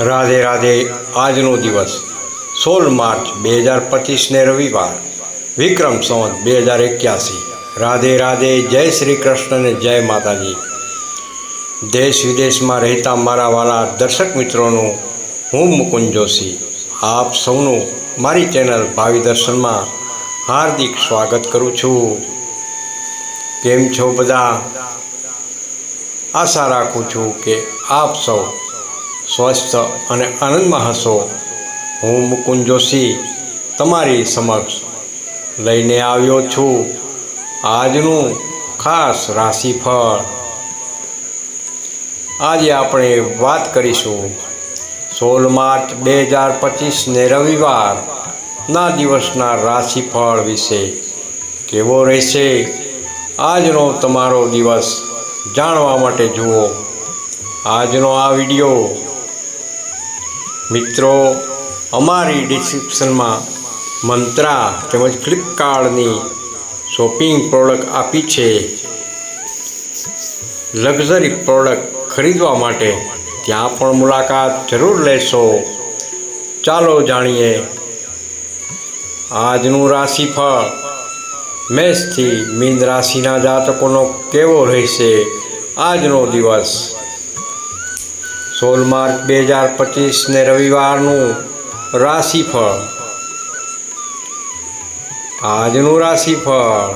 રાધે રાધે આજનો દિવસ. સોળ માર્ચ બે હજાર પચીસને રવિવાર. વિક્રમ સંવત બે હજાર એક્યાસી. રાધે રાધે જય શ્રી કૃષ્ણ ને જય માતાજી. દેશ વિદેશમાં રહેતા મારા વાલા દર્શક મિત્રોનું હું મુકુંદ જોશી. આપ સૌનું મારી ચેનલ ભાવિ દર્શનમાં હાર્દિક સ્વાગત કરું છું. કેમ છો બધા? આશા રાખું છું કે આપ સૌ સ્વસ્થ અને આનંદમાં હશો. હું મુકુંદ જોશી તમારી સમક્ષ લઈને આવ્યો છું. આજનું ખાસ રાશિફળ. આજે આપણે વાત કરીશું સોળ માર્ચ બે હજાર પચીસને રવિવારના દિવસના રાશિફળ વિશે. કેવો રહેશે? આજનો તમારો દિવસ જાણવા માટે જુઓ. આજનો આ વીડિયો મિત્રો, અમારી ડિસ્ક્રિપ્શનમાં મંત્રા તેમજ ફ્લિપકાર્ટની શોપિંગ પ્રોડક્ટ આપી છે. લક્ઝરી પ્રોડક્ટ ખરીદવા માટે ત્યાં પણ મુલાકાત જરૂર લેશો. ચાલો જાણીએ આજનું રાશિફળ. મેષથી મીન રાશિના જાતકોનો કેવો રહેશે આજનો દિવસ? સોળ માર્ચ બે હજાર પચીસને રવિવારનું રાશિફળ. આજનું રાશિફળ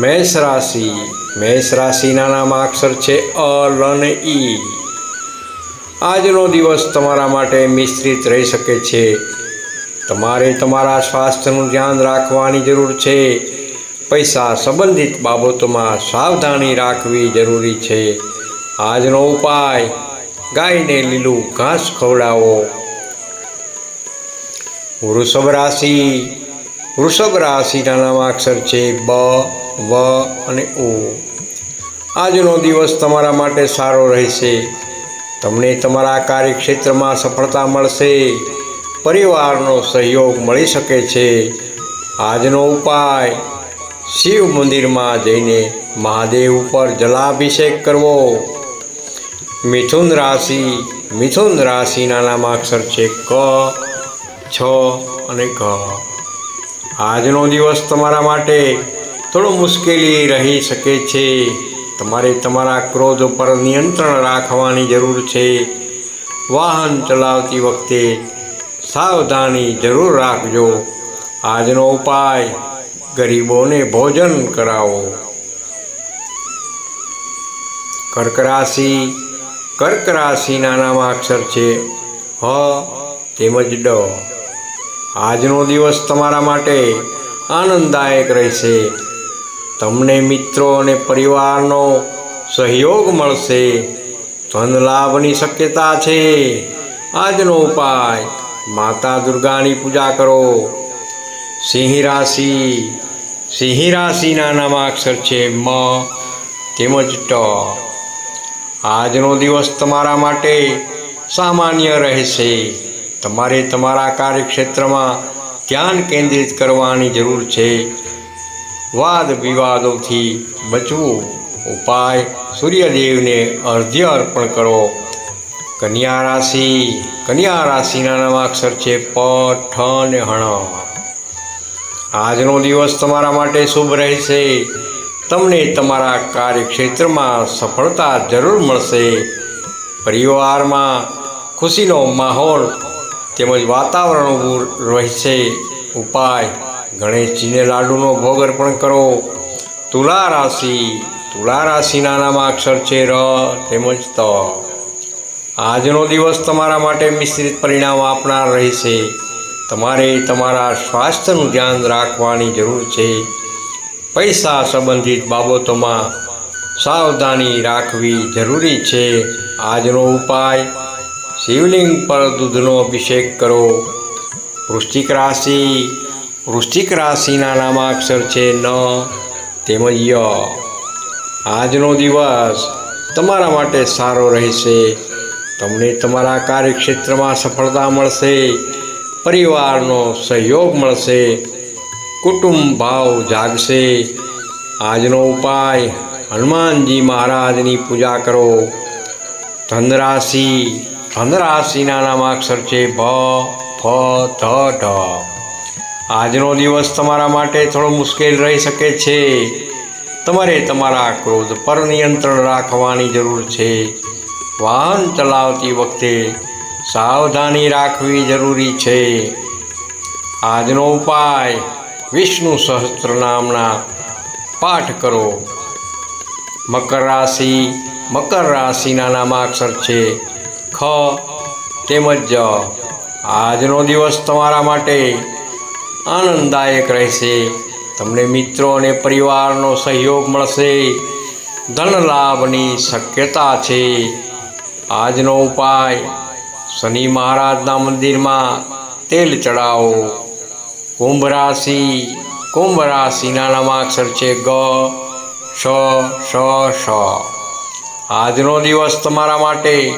મેષ રાશિ. મેષ રાશિના નામ અક્ષર છે અ, લ અને ઈ. આજનો દિવસ તમારા માટે મિશ્રિત રહી શકે છે. તમારે તમારા સ્વાસ્થ્યનું ધ્યાન રાખવાની જરૂર છે. પૈસા સંબંધિત બાબતોમાં સાવધાની રાખવી જરૂરી છે. આજનો ઉપાય ગાયને લીલું ઘાસ ખવડાવો. વૃષભ રાશિ, વૃષભ રાશિના નામાક્ષર છે બ, વ અને ઉ આજનો દિવસ તમારા માટે સારો રહેશે. તમને તમારા કાર્યક્ષેત્રમાં સફળતા મળશે. પરિવારનો સહયોગ મળી શકે છે. આજનો ઉપાય, શિવ મંદિરમાં જઈને મહાદેવ ઉપર જલાભિષેક કરવો. મિથુન રાશિ, મિથુન રાશિના નામાક્ષર છે ક, છ અને ક આજનો દિવસ તમારા માટે થોડો મુશ્કેલી રહી શકે છે. તમારે તમારા ક્રોધ ઉપર નિયંત્રણ રાખવાની જરૂર છે. વાહન ચલાવતી વખતે સાવધાની જરૂર રાખજો. આજનો ઉપાય, ગરીબોને ભોજન કરાવો. કર્ક રાશિ કર્ક રાશિના નામાક્ષર છે. હ, તેમજ ડ. આજનો દિવસ તમારા માટે આનંદદાયક રહેશે. તમને મિત્રો અને પરિવારનો સહયોગ મળશે. ધન લાભની શક્યતા છે. આજનો ઉપાય, માતા દુર્ગાની પૂજા કરો. સિંહ રાશિ, સિંહ રાશિના નામાક્ષર છે. મ, તેમજ ટ. આજનો દિવસ તમારા માટે સામાન્ય રહેશે. તમારે તમારા કાર્યક્ષેત્રમાં ધ્યાન કેન્દ્રિત કરવાની જરૂર છે. વાદ વિવાદોથી બચવું. ઉપાય સૂર્યદેવને અર્ધ્ય અર્પણ કરો. કન્યા રાશિ, કન્યા રાશિના નવાક્ષર છે પ, ઠ અને હણ. આજનો દિવસ તમારા માટે શુભ રહેશે. તમને તમારા કાર્યક્ષેત્રમાં સફળતા જરૂર મળશે. પરિવારમાં ખુશીનો માહોલ તેમજ વાતાવરણ ઊભું રહેશે. ઉપાય, ગણેશજીને લાડુનો ભોગ અર્પણ કરો. તુલા રાશિ, તુલા રાશિના નામાં અક્ષર છે ર તેમજ ત. આજનો દિવસ તમારા માટે મિશ્રિત પરિણામ આપનાર રહેશે. તમારે તમારા સ્વાસ્થ્યનું ધ્યાન રાખવાની જરૂર છે. પૈસા સંબંધિત બાબતોમાં સાવધાની રાખવી જરૂરી છે. આજનો ઉપાય, શિવલિંગ પર દૂધનો અભિષેક કરો. વૃશ્ચિક રાશિ, વૃશ્ચિક રાશિના નામાક્ષર છે ન, તેમજ ય. આજનો દિવસ તમારા માટે સારો રહેશે. તમને તમારા કાર્યક્ષેત્રમાં સફળતા મળશે. પરિવારનો સહયોગ મળશે. કુટુંબ ભાવ જાગશે. આજનો ઉપાય હનુમાનજી મહારાજની પૂજા કરો. ધનરાશિ, ધનરાશિના નામાક્ષર છે ભ, ફ, ધ, ઢ. આજનો દિવસ તમારા માટે થોડો મુશ્કેલ રહી શકે છે. તમારે તમારા ક્રોધ પર નિયંત્રણ રાખવાની જરૂર છે. વાહન ચલાવતી વખતે સાવધાની રાખવી જરૂરી છે. આજનો ઉપાય વિષ્ણુ સહસ્ત્ર નામના પાઠ કરો. મકર રાશિ, મકર રાશિના નામાક્ષર છે ખ તેમજ જ આજનો દિવસ તમારા માટે આનંદદાયક રહેશે. તમને મિત્રો અને પરિવારનો સહયોગ મળશે. ધન લાભની શક્યતા છે. આજનો ઉપાય, શનિ મહારાજના મંદિરમાં તેલ ચડાવો. કુંભ રાશિ કુંભ રાશિના નામાક્ષર છે ગ, શ શ શ. આજનો દિવસ તમારા માટે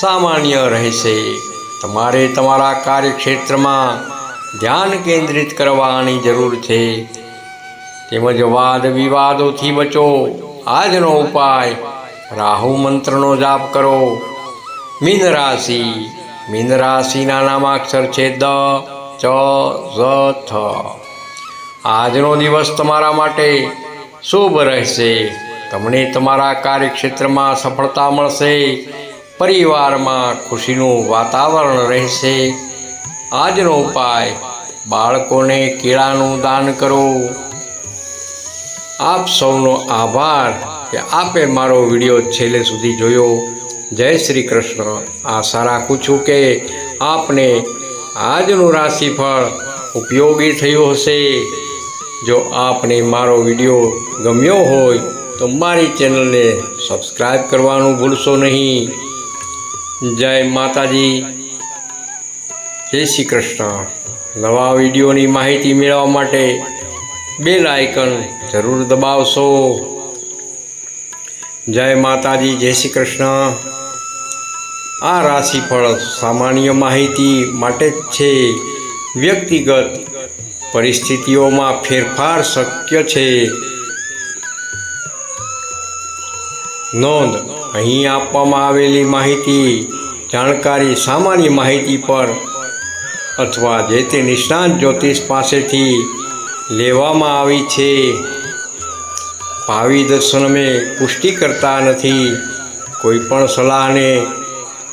સામાન્ય રહેશે. તમારે તમારા કાર્યક્ષેત્રમાં ધ્યાન કેન્દ્રિત કરવાની જરૂર છે. તેમજ વાદ વિવાદોથી બચો. આજનો ઉપાય, રાહુ મંત્રનો જાપ કરો. મીન રાશિ મીન રાશિના નામાક્ષર છે દ. ચ ઝ થ. આજનો દિવસ તમારા માટે શુભ રહેશે. તમને તમારા કાર્યક્ષેત્રમાં સફળતા મળશે. પરિવારમાં ખુશીનું વાતાવરણ રહેશે. આજનો ઉપાય, બાળકોને કેળાનું દાન કરો. આપ સૌનો આભાર કે આપે મારો વીડિયો છેલ્લે સુધી જોયો. જય શ્રી કૃષ્ણ. આશા રાખું છું કે આપને આજનું રાશિફળ ઉપયોગી થયું હશે. જો આપને મારો વીડિયો ગમ્યો હોય, તો મારી ચેનલને સબસ્ક્રાઈબ કરવાનું ભૂલશો નહીં. જય માતાજી. જય શ્રી કૃષ્ણ. નવા વિડીયોની માહિતી મેળવવા માટે બેલ આઇકન જરૂર દબાવશો. જય માતાજી, જય શ્રી કૃષ્ણ. આ રાશિફળ સામાન્ય માહિતી માટે જ છે. વ્યક્તિગત પરિસ્થિતિઓમાં ફેરફાર શક્ય છે. નોંધ, અહીં આપવામાં આવેલી માહિતી, જાણકારી, સામાન્ય માહિતી પર અથવા જે તે નિષ્ણાંત જ્યોતિષ પાસેથી લેવામાં આવી છે. ભાવિ દર્શન અમે પુષ્ટિ કરતા નથી. કોઈ પણ સલાહને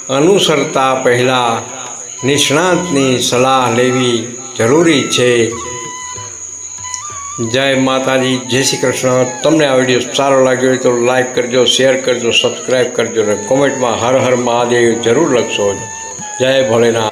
અનુસરતા પહેલાં નિષ્ણાંતની સલાહ લેવી જરૂરી છે. જય માતાજી, જય શ્રી કૃષ્ણ. તમને આ વીડિયો સારો લાગ્યો હોય તો લાઈક કરજો શેર કરજો સબસ્ક્રાઈબ કરજો અને કોમેન્ટમાં હર હર મહાદેવ જરૂર લખશો. જય ભોલેનાથ.